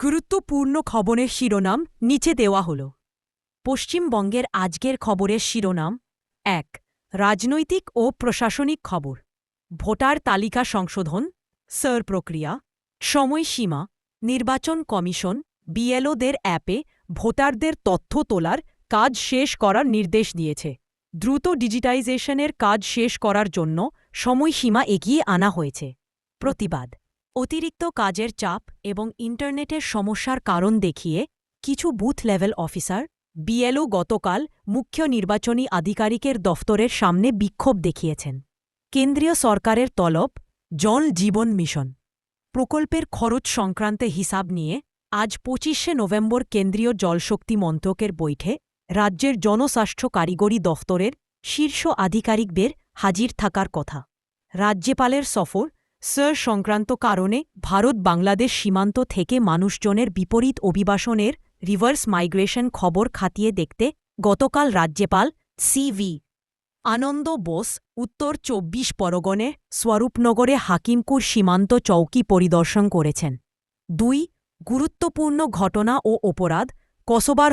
গুরুত্বপূর্ণ খবরের শিরোনাম নিচে দেওয়া হল। পশ্চিমবঙ্গের আজকের খবরের শিরোনাম এক, রাজনৈতিক ও প্রশাসনিক খবর। ভোটার তালিকা সংশোধন, সার প্রক্রিয়া, সময়সীমা, নির্বাচন কমিশন, বিএলওদের অ্যাপে ভোটারদের তথ্য তোলার কাজ শেষ করার নির্দেশ দিয়েছে। দ্রুত ডিজিটাইজেশনের কাজ শেষ করার জন্য সময়সীমা এগিয়ে আনা হয়েছে। প্রতিবাদ। অতিরিক্ত কাজের চাপ এবং ইন্টারনেটের সমস্যার কারণ দেখিয়ে কিছু বুথ লেভেল অফিসার, বিএলও গতকাল মুখ্য নির্বাচনী আধিকারিকের দফতরের সামনে বিক্ষোভ দেখিয়েছেন। কেন্দ্রীয় সরকারের তলব জল জীবন মিশন। প্রকল্পের খরচ সংক্রান্তে হিসাব নিয়ে আজ পঁচিশে নভেম্বর কেন্দ্রীয় জলশক্তি মন্ত্রকের বৈঠে রাজ্যের জনস্বাস্থ্য কারিগরি দফতরের শীর্ষ আধিকারিকদের হাজির থাকার কথা। রাজ্যপালের সফর স্যার সংক্রান্ত কারণে ভারত বাংলাদেশ সীমান্ত থেকে মানুষজনের বিপরীত অভিবাসনের রিভার্স মাইগ্রেশন খবর খাতিয়ে দেখতে গতকাল রাজ্যপাল সিভি আনন্দ বোস উত্তর চব্বিশ পরগনে স্বরূপনগরে হাকিমকুর সীমান্ত চৌকি পরিদর্শন করেছেন। দুই, গুরুত্বপূর্ণ ঘটনা ও অপরাধ, কসবার